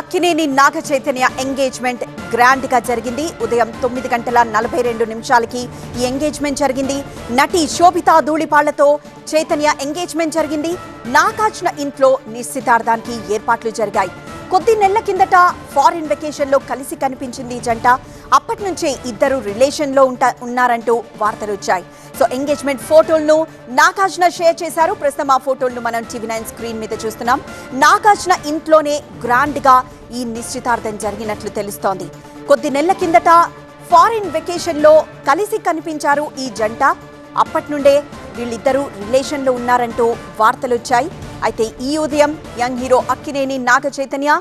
Akkineni Naga Chaitanya engagement గ్రాండ్గా జరిగింది. ఉదయం తొమ్మిది గంటల నలభై రెండు నిమిషాలకి ఈ ఎంగేజ్మెంట్ జరిగింది. నటి శోభితా ధూళిపాళ్ళతో చైతన్య ఎంగేజ్మెంట్ జరిగింది. నాగార్జున ఇంట్లో నిశ్చితార్థానికి ఏర్పాట్లు జరిగాయి. కొద్ది నెలల కిందట ఫారిన్ వెకేషన్లో కలిసి కనిపించింది జంట. అప్పటి నుంచే ఇద్దరు రిలేషన్లో ఉంటా ఉన్నారంటూ వార్తలు వచ్చాయి సో ఎంగేజ్మెంట్ ఫోటోలను నాగార్జున షేర్ చేశారు. ప్రస్తుతం ఆ ఫోటోలను మనం టీవీ నైన్ స్క్రీన్ మీద చూస్తున్నాం. నాగార్జున ఇంట్లోనే గ్రాండ్గా ఈ నిశ్చితార్థం జరిగినట్లు తెలుస్తోంది. కొద్ది నెలల కిందట ఫారిన్ వెకేషన్లో కలిసి కనిపించారు ఈ జంట. అప్పటి నుండే వీళ్ళిద్దరూ రిలేషన్లో ఉన్నారంటూ వార్తలు వచ్చాయి. అయితే ఈ ఉదయం young hero Akkineni Naga Chaitanya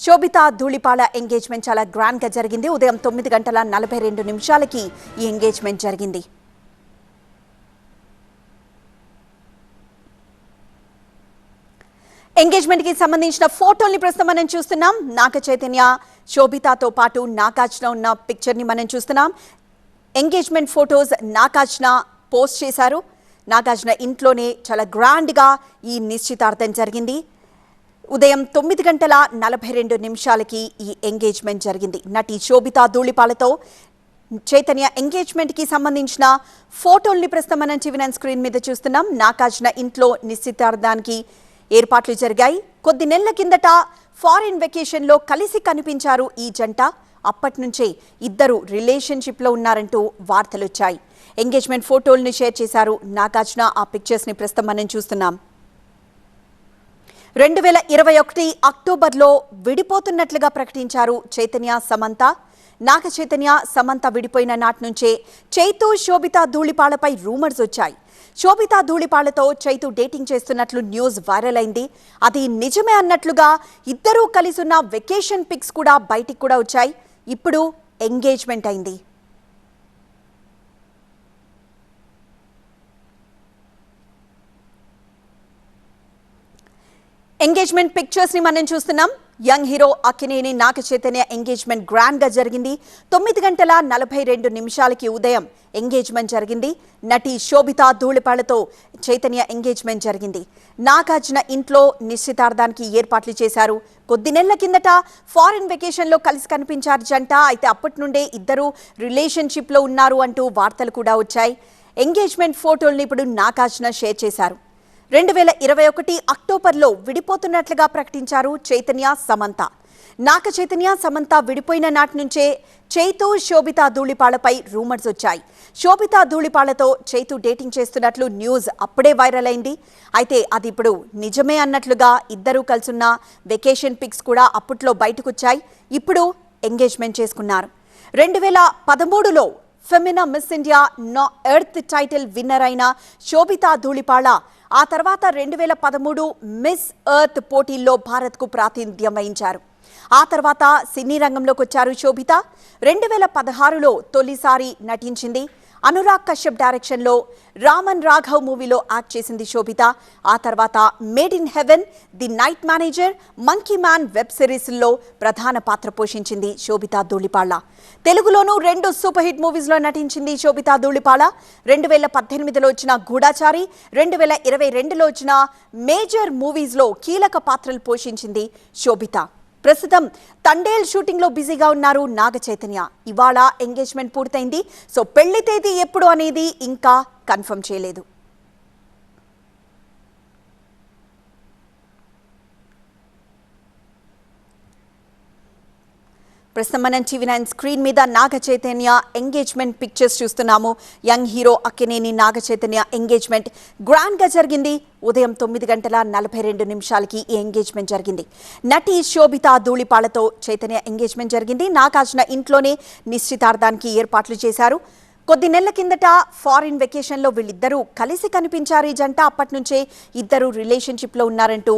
Sobhita Dhulipala engagement చాలా గ్రాండ్గా జరిగింది. ఉదయం తొమ్మిది గంటల నలభై రెండు నిమిషాలకి ఈ ఎంగేజ్మెంట్ జరిగింది. ఎంగేజ్మెంట్కి సంబంధించిన ఫోటోల్ని ప్రస్తుతం మనం చూస్తున్నాం. నాగ చైతన్య శోభితతో పాటు నాగార్జున ఉన్న పిక్చర్ని మనం చూస్తున్నాం. ఎంగేజ్మెంట్ ఫోటోస్ నాగార్జున పోస్ట్ చేశారు. నాగార్జున ఇంట్లోనే చాలా గ్రాండ్గా ఈ నిశ్చితార్థం జరిగింది. ఉదయం తొమ్మిది గంటల నలభై రెండు నిమిషాలకి ఈ ఎంగేజ్మెంట్ జరిగింది. నటి శోభితా ధూళిపాలతో చైతన్య ఎంగేజ్మెంట్కి సంబంధించిన ఫోటోల్ని ప్రస్తుతం మనం టీవీ నైన్ స్క్రీన్ మీద చూస్తున్నాం. నాగార్జున ఇంట్లో నిశ్చితార్థానికి ఏర్పాట్లు జరిగాయి. కొద్ది నెలల కిందట ఫారిన్ వెకేషన్లో కలిసి కనిపించారు ఈ జంట. అప్పటి నుంచే ఇద్దరు రిలేషన్షిప్లో ఉన్నారంటూ వార్తలొచ్చాయి. ఎంగేజ్మెంట్ ఫోటోల్ని షేర్ చేశారు నాగార్జున. ఆ పిక్చర్స్ని ప్రస్తుతం మనం చూస్తున్నాం. రెండు వేల ఇరవై ఒకటి అక్టోబర్లో విడిపోతున్నట్లుగా ప్రకటించారు చైతన్య సమంత. నాగ చైతన్య సమంత విడిపోయిన నాటి నుంచే చైతు శోభిత ధూళిపాలపై రూమర్స్ వచ్చాయి. శోభిత ధూళిపాలతో చైతు డేటింగ్ చేస్తున్నట్లు న్యూస్ వైరల్ అయింది. అది నిజమే అన్నట్లుగా ఇద్దరూ కలిసున్న వెకేషన్ పిక్స్ కూడా బయటికి కూడా వచ్చాయి. ఇప్పుడు ఎంగేజ్మెంట్ అయింది. ఎంగేజ్మెంట్ పిక్చర్స్ని మనం చూస్తున్నాం. Young hero Akkineni Naga Chaitanya engagement గ్రాండ్గా జరిగింది. తొమ్మిది గంటల నలభై రెండు నిమిషాలకి ఉదయం ఎంగేజ్మెంట్ జరిగింది. నటి శోభిత ధూళిపాళ్ళతో చైతన్య ఎంగేజ్మెంట్ జరిగింది. నాగార్జున ఇంట్లో నిశ్చితార్థానికి ఏర్పాట్లు చేశారు. కొద్ది నెలల కిందట ఫారిన్ వెకేషన్లో కలిసి కనిపించారు జంట. అయితే అప్పటి నుండే ఇద్దరు రిలేషన్షిప్లో ఉన్నారు అంటూ వార్తలు కూడా వచ్చాయి. ఎంగేజ్మెంట్ ఫోటోల్ని ఇప్పుడు నాగార్జున షేర్ చేశారు. రెండు వేల ఇరవై ఒకటి అక్టోబర్లో విడిపోతున్నట్లుగా ప్రకటించారు చైతన్య సమంత. నాక చైతన్య సమంత విడిపోయిన నాటి నుంచే చైతు శోభిత ధూళిపాలపై రూమర్స్ వచ్చాయి. శోభిత ధూళిపాలతో చైతు డేటింగ్ చేస్తున్నట్లు న్యూస్ అప్పుడే వైరల్ అయింది. అయితే అది ఇప్పుడు నిజమే అన్నట్లుగా ఇద్దరూ కలిసున్న వెకేషన్ పిక్స్ కూడా అప్పట్లో బయటకు వచ్చాయి ఇప్పుడు ఎంగేజ్మెంట్ చేసుకున్నారు. రెండు వేల పదమూడులో ఫెమినా మిస్ ఇండియా నా ఎర్త్ టైటిల్ విన్నర్ అయిన శోభితా ధూళిపాళ ఆ తర్వాత రెండు వేల పదమూడు మిస్ ఎర్త్ పోటీల్లో భారత్కు ప్రాతినిధ్యం వహించారు. ఆ తర్వాత సినీ రంగంలోకి వచ్చారు శోభిత. రెండు వేల పదహారులో తొలిసారి నటించింది. అనురాగ్ కశ్యప్ డైరెక్షన్లో రామన్ రాఘవ్ మూవీలో యాక్ట్ చేసింది శోభిత. ఆ తర్వాత Made in Heaven The Night Manager Monkey Man web సిరీస్లో ప్రధాన పాత్ర పోషించింది శోభిత ధూళిపాళ్ళ తెలుగులోనూ రెండు సూపర్ హిట్ మూవీస్లో నటించింది శోభిత ధూళిపాళ రెండు వేల పద్దెనిమిదిలో వచ్చిన గూఢాచారి రెండు వేల ఇరవై రెండులో వచ్చిన మేజర్ మూవీస్లో కీలక పాత్రలు పోషించింది శోభిత. ప్రస్తుతం తండేల్ షూటింగ్లో బిజీగా ఉన్నారు నాగ చైతన్య. ఇవాళ ఎంగేజ్మెంట్ పూర్తయింది. సో పెళ్ళి తేదీ ఎప్పుడు అనేది ఇంకా కన్ఫర్మ్ చేయలేదు. ప్రస్తుతం మనం టీవీ నైన్ స్క్రీన్ మీద నాగ చైతన్య ఎంగేజ్మెంట్ పిక్చర్స్ చూస్తున్నాము. Young hero Akkineni Naga Chaitanya engagement. గ్రాండ్గా జరిగింది. ఉదయం తొమ్మిది గంటల నలభై రెండు నిమిషాలకి ఈ ఎంగేజ్మెంట్ జరిగింది. నటి శోభిత ధూళిపాలతో చైతన్య ఎంగేజ్మెంట్ జరిగింది. నాగార్జున ఇంట్లోనే నిశ్చితార్థానికి ఏర్పాట్లు చేశారు. కొద్ది నెలల కిందట ఫారిన్ వెకేషన్లో వీళ్ళిద్దరూ కలిసి కనిపించారు. ఈ జంట అప్పటి నుంచే ఇద్దరు రిలేషన్షిప్లో ఉన్నారంటూ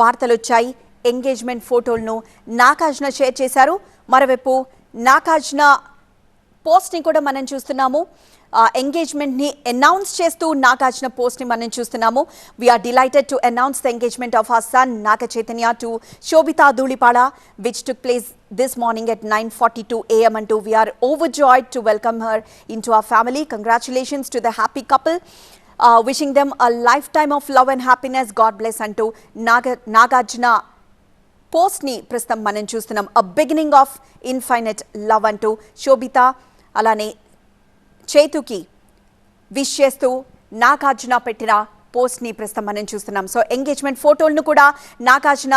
వార్తలు వచ్చాయి ఎంగేజ్మెంట్ ఫోటోలను నాగార్జున షేర్ చేశారు. మరోవైపు నాకాజ్న పోస్ట్ని కూడా మనం చూస్తున్నాము. ఎంగేజ్మెంట్ని అనౌన్స్ చేస్తూ నాకాజ్న పోస్ట్ని మనం చూస్తున్నాము. We're delighted to announce the engagement of our son Naga Chaitanya to Sobhita Dhulipala which took place this morning at nine forty two AM అంటూ we're overjoyed to welcome her into our family congratulations to the happy couple wishing them a lifetime of love and happiness God bless అంటూ నాగ నాగార్జున పోస్ట్ని ప్రస్తుతం మనం చూస్తున్నాం. A beginning of infinite love అంటూ శోభిత అలానే చేతుకి wish చేస్తూ నాగార్జున పెట్టిన పోస్ట్ని ప్రస్తుతం మనం చూస్తున్నాం. సో ఎంగేజ్మెంట్ ఫోటోలను కూడా నాగార్జున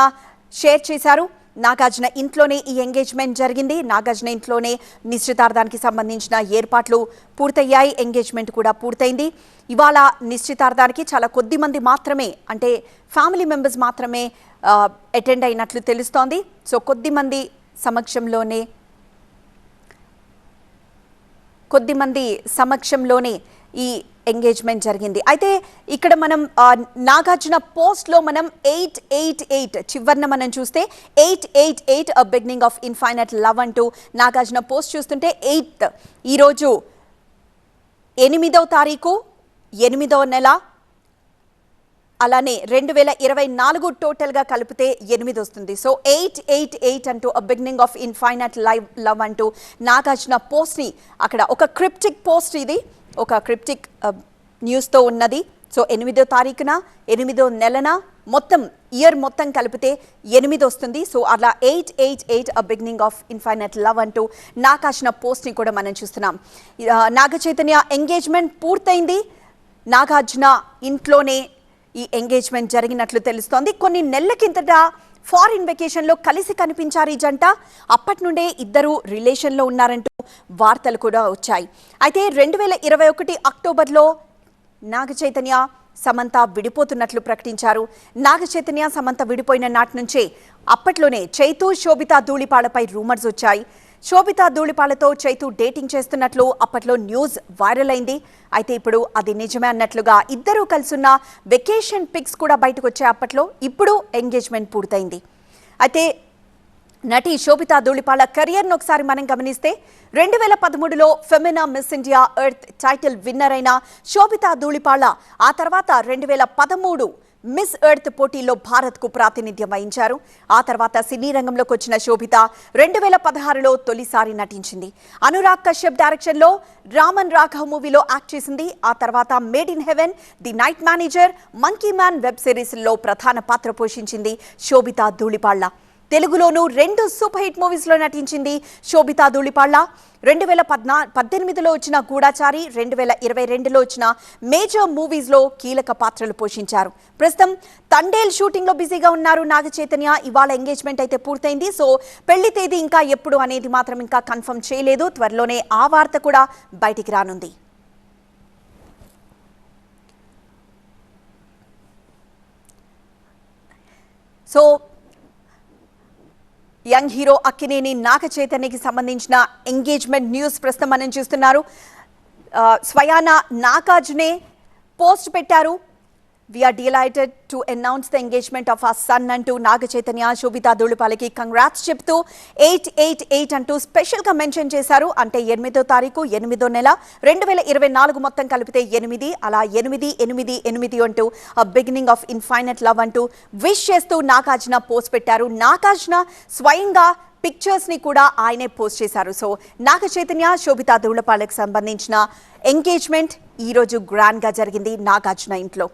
షేర్ చేశారు. నాగార్జున ఇంట్లోనే ఈ ఎంగేజ్మెంట్ జరిగింది. నాగార్జున ఇంట్లోనే నిశ్చితార్థానికి సంబంధించిన ఏర్పాట్లు పూర్తయ్యాయి. ఎంగేజ్మెంట్ కూడా పూర్తయింది. ఇవాళ నిశ్చితార్థానికి చాలా కొద్ది మంది మాత్రమే అంటే ఫ్యామిలీ మెంబర్స్ మాత్రమే అటెండ్ అయినట్లు తెలుస్తోంది. సో కొద్ది మంది సమక్షంలోనే కొద్దిమంది సమక్షంలోనే ఈ ఎంగేజ్మెంట్ జరిగింది. అయితే ఇక్కడ మనం నాగార్జున పోస్ట్లో మనం ఎయిట్ ఎయిట్ ఎయిట్ చివరిన మనం చూస్తే eight eight eight a beginning of infinite love అంటూ నాగార్జున పోస్ట్ చూస్తుంటే ఎయిత్ ఈరోజు ఎనిమిదవ తారీఖు ఎనిమిదవ నెల అలానే రెండు వేల ఇరవై నాలుగు టోటల్గా కలిపితే ఎనిమిది వస్తుంది. సో ఎయిట్ ఎయిట్ ఎయిట్ అంటూ a beginning of infinite live love అంటూ నాగార్జున పోస్ట్ని అక్కడ ఒక క్రిప్టిక్ పోస్ట్ ఇది. ఒక క్రిప్టిక్ న్యూస్తో uh, ఉన్నది. సో ఎనిమిదో తారీఖున ఎనిమిదో నెలన మొత్తం ఇయర్ మొత్తం కలిపితే ఎనిమిది వస్తుంది. సో అలా eight eight eight a beginning of infinite love అంటూ నాగార్జున పోస్ట్ని కూడా మనం చూస్తున్నాం. నాగ చైతన్య ఎంగేజ్మెంట్ పూర్తయింది. నాగార్జున ఇంట్లోనే ఈ ఎంగేజ్మెంట్ జరిగినట్లు తెలుస్తోంది. కొన్ని నెలల కిందట ఫారిన్ వెకేషన్లో కలిసి కనిపించారు ఈ జంట. అప్పటి నుండే ఇద్దరు రిలేషన్లో ఉన్నారంటూ వార్తలు కూడా వచ్చాయి. అయితే రెండు వేల ఇరవై ఒకటి అక్టోబర్లో నాగ చైతన్య సమంత విడిపోతున్నట్లు ప్రకటించారు. నాగ చైతన్య సమంత విడిపోయిన నాటి నుంచే అప్పట్లోనే చైతు శోభిత ధూళిపాడపై రూమర్స్ వచ్చాయి. శోభిత ధూళిపాలతో చైతు డేటింగ్ చేస్తున్నట్లు అప్పట్లో న్యూస్ వైరల్ అయింది. అయితే ఇప్పుడు అది నిజమే అన్నట్లుగా ఇద్దరూ కలిసిన్న వెకేషన్ పిక్స్ కూడా బయటకు వచ్చాయి అప్పట్లో. ఇప్పుడు ఎంగేజ్మెంట్ పూర్తయింది. అయితే నటి శోభితా ధూళిపాల కెరియర్ను ఒకసారి మనం గమనిస్తే రెండు వేల పదమూడులో Femina Miss India earth title winner అయిన శోభితా ధూళిపాల ఆ తర్వాత రెండు వేల పదమూడు మిస్ ఎర్త్ పోటీల్లో భారత్కు ప్రాతినిధ్యం వహించారు. ఆ తర్వాత సినీ రంగంలోకి వచ్చిన శోభిత రెండు వేల పదహారులో తొలిసారి నటించింది. అనురాగ్ కశ్యప్ డైరెక్షన్లో రామన్ రాఘవ్ మూవీలో యాక్ట్ చేసింది. ఆ తర్వాత Made in Heaven The Night Manager Monkey Man web సిరీస్లో ప్రధాన పాత్ర పోషించింది శోభిత ధూళిపాళ్ళ. తెలుగులోనూ రెండు సూపర్ హిట్ మూవీస్లో నటించింది శోభితా ధూళిపాళ్ళ రెండు వేల పద్నా పద్దెనిమిదిలో వచ్చిన గూడాచారి రెండు వేల ఇరవై రెండులో వచ్చిన మేజర్ మూవీస్లో కీలక పాత్రలు పోషించారు. ప్రస్తుతం తండేల్ షూటింగ్లో బిజీగా ఉన్నారు నాగ చైతన్య ఇవాళ ఎంగేజ్మెంట్ అయితే పూర్తయింది. సో పెళ్ళి తేదీ ఇంకా ఎప్పుడు అనేది మాత్రం ఇంకా కన్ఫర్మ్ చేయలేదు. త్వరలోనే ఆ వార్త కూడా బయటికి రానుంది. So young hero Akkineni Naga చైతన్యకి సంబంధించిన ఎంగేజ్మెంట్ న్యూస్ ప్రస్తుతం మనం చూస్తున్నారు. స్వయానా స్వయాన నాగార్జునే పోస్ట్ పెట్టారు. We're delighted to announce the engagement of our son అంటూ నాగ చైతన్య శోభితా ధూళిపాలకి కంగ్రాట్స్ చెప్తూ ఎయిట్ ఎయిట్ ఎయిట్ అంటూ స్పెషల్గా మెన్షన్ చేశారు. అంటే ఎనిమిదో తారీఖు ఎనిమిదో నెల. రెండు వేల ఇరవై నాలుగు మొత్తం కలిపితే ఎనిమిది అలా ఎనిమిది ఎనిమిది ఎనిమిది అంటూ బిగినింగ్ ఆఫ్ ఇన్ఫైనట్ లవ్ అంటూ విష్ చేస్తూ నాగార్జున పోస్ట్ పెట్టారు. నాగార్జున స్వయంగా పిక్చర్స్ని కూడా ఆయనే పోస్ట్ చేశారు. సో నాగ చైతన్య శోభితా ధూళపాలకు సంబంధించిన ఎంగేజ్మెంట్ ఈ రోజు గ్రాండ్ జరిగింది నాగార్జున ఇంట్లో.